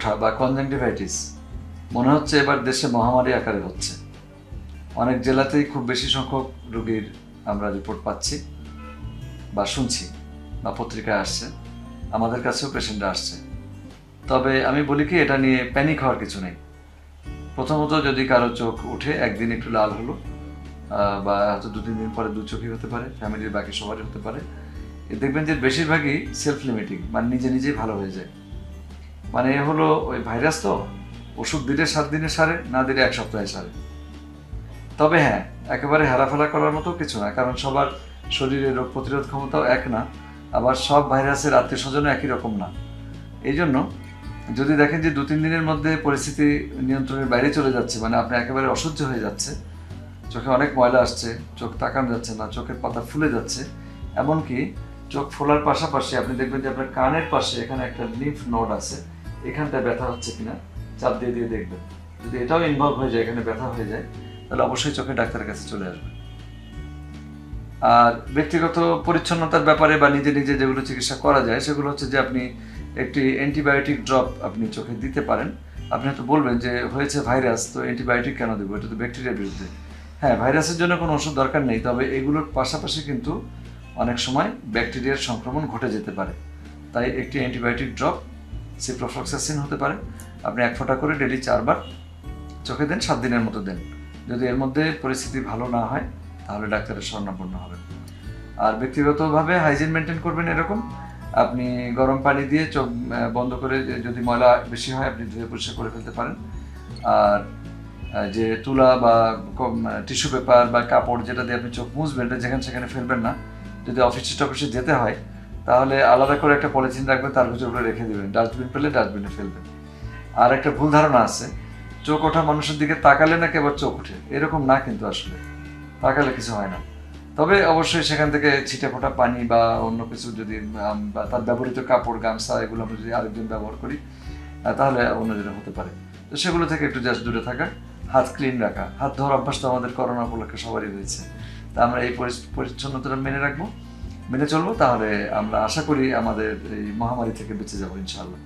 ওঠা বা কনজাংটিভাইটিস মনে হচ্ছে এবার দেশে মহামারী আকারে হচ্ছে। অনেক জেলাতেই খুব বেশি সংখ্যক রোগীর আমরা রিপোর্ট পাচ্ছি বা শুনছি বা পত্রিকায় আসছে, আমাদের কাছেও পেশেন্টরা আসছে। তবে আমি বলি কি, এটা নিয়ে প্যানিক হওয়ার কিছু নেই। প্রথমত যদি কারও চোখ উঠে একদিন একটু লাল হলো বা হয়তো দু, তিন দিন পরে দু চোখই হতে পারে ফ্যামিলির বাকি সবারই হতে পারে দেখবেন যে বেশিরভাগই সেলফ লিমিটিং মানে নিজে নিজেই ভালো হয়ে যায়। মানে এ হলো ওই ভাইরাস তো? ওষুধ দিলে সাত দিনে সারে, না দিলে এক সপ্তাহে সারে। তবে হ্যাঁ একেবারে হেলাফেলা করার মতো কিছু না, কারণ সবার শরীরে রোগ প্রতিরোধ ক্ষমতাও এক না, আবার সব ভাইরাসের আত্মীয় স্বজনও একই রকম না। এই জন্য যদি দেখেন যে দু তিন দিনের মধ্যে পরিস্থিতি নিয়ন্ত্রণের বাইরে চলে যাচ্ছে মানে আপনি একেবারে অসহ্য হয়ে যাচ্ছে, চোখে অনেক ময়লা আসছে, চোখ তাকানো যাচ্ছে না, চোখের পাতা ফুলে যাচ্ছে, এমনকি চোখ ফোলার পাশাপাশি আপনি দেখবেন যে আপনার কানের পাশে এখানে একটা লিম্ফ নোড আছে এখানটায় ব্যথা হচ্ছে কিনা, চাপ দিয়ে দিয়ে দেখবেন। যদি এটাও ইনভলভ হয়ে যায়, এখানে ব্যথা হয়ে যায়, তাহলে অবশ্যই চোখের ডাক্তারের কাছে চলে আসবেন। আর ব্যক্তিগত পরিচ্ছন্নতার ব্যাপারে বা নিজে নিজে যেগুলো চিকিৎসা করা যায়, সেগুলো হচ্ছে যে আপনি একটি অ্যান্টিবায়োটিক ড্রপ আপনি চোখে দিতে পারেন। আপনি হয়তো বলবেন যে, হয়েছে ভাইরাস তো অ্যান্টিবায়োটিক কেন দেবো? এটা তো ব্যাকটেরিয়ার বিরুদ্ধে। হ্যাঁ ভাইরাসের জন্য কোনো ওষুধ দরকার নেই, তবে এগুলোর পাশাপাশি কিন্তু অনেক সময় ব্যাকটেরিয়ার সংক্রমণ ঘটে যেতে পারে। তাই একটি অ্যান্টিবায়োটিক ড্রপ সিপ্রোফ্লক্সাসিন হতে পারে। আপনি এক ফোঁটা করে ডেলি চারবার চোখে দেন, সাত দিনের মতো দেন। যদি এর মধ্যে পরিস্থিতি ভালো না হয়, তাহলে ডাক্তারের শরণাপন্ন হবেন। আর ব্যক্তিগতভাবে হাইজিন মেনটেন করবেন এরকম। আপনি গরম পানি দিয়ে চোখ বন্ধ করে যদি ময়লা বেশি হয়, আপনি ধুয়ে পরিষ্কার করে ফেলতে পারেন। আর যে তুলা বা টিস্যু পেপার বা কাপড় যেটা দিয়ে আপনি চোখ মুছবেন যেখানে সেখানে ফেলবেন না। যদি অফিসে টফিসে যেতে হয় তাহলে আলাদা করে একটা পলিথিন রাখবেন, তার ভিতরে ওগুলো রেখে দেবেন। ডাস্টবিন পেলে ডাস্টবিনে ফেলবেন। আর একটা ভুল ধারণা আছে, চোখ ওঠা মানুষের দিকে তাকালে নাকি আবার চোখ ওঠে? এরকম না কিন্তু আসলে। তাকালে কিছু হয় না। তবে অবশ্যই সেখান থেকে ছিটে ফোটা পানি বা অন্য কিছু যদি তার ব্যবহৃত কাপড়, গামছা, এগুলো আমরা যদি আরেকজন ব্যবহার করি তাহলে অন্যজনের হতে পারে। তো সেগুলো থেকে একটু জাস্ট দূরে থাকা, হাত ক্লিন রাখা। হাত ধোয়ার অভ্যাস তো আমাদের করোনা উপলক্ষে সবারই হয়েছে। তা আমরা এই পরিচ্ছন্নতাটা মেনে রাখব। মেনে চলবো তাহলে আমরা আশা করি আমাদের এই মহামারী থেকে বেঁচে যাব ইনশাআল্লাহ।